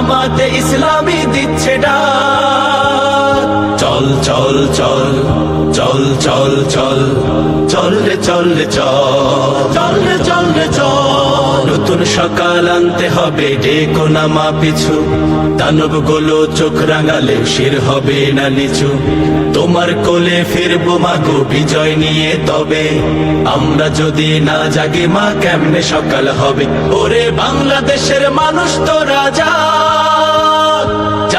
জামাতে ইসলামী দিচ্ছে চল চল চল চল চল চল চল রে চল রে, চল চল রে চল রে, চল। নতুন সকাল আনতে হবে, ডেকো নামা পিছু। দানবগুলো চোখ রাঙালে শির হবে না নিচু। তোমার কোলে ফিরবো মাগো বিজয় নিয়ে তবে। আমরা যদি না জাগে মা, কেমনে সকাল হবে? ওরে বাংলাদেশের মানুষ তো রাজা।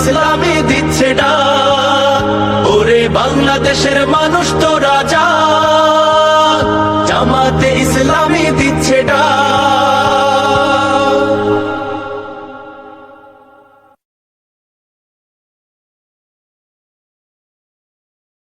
ইসলামী দিচ্ছে ওরে বাংলাদেশের মানুষ তো রাজা। জামাতে ইসলাম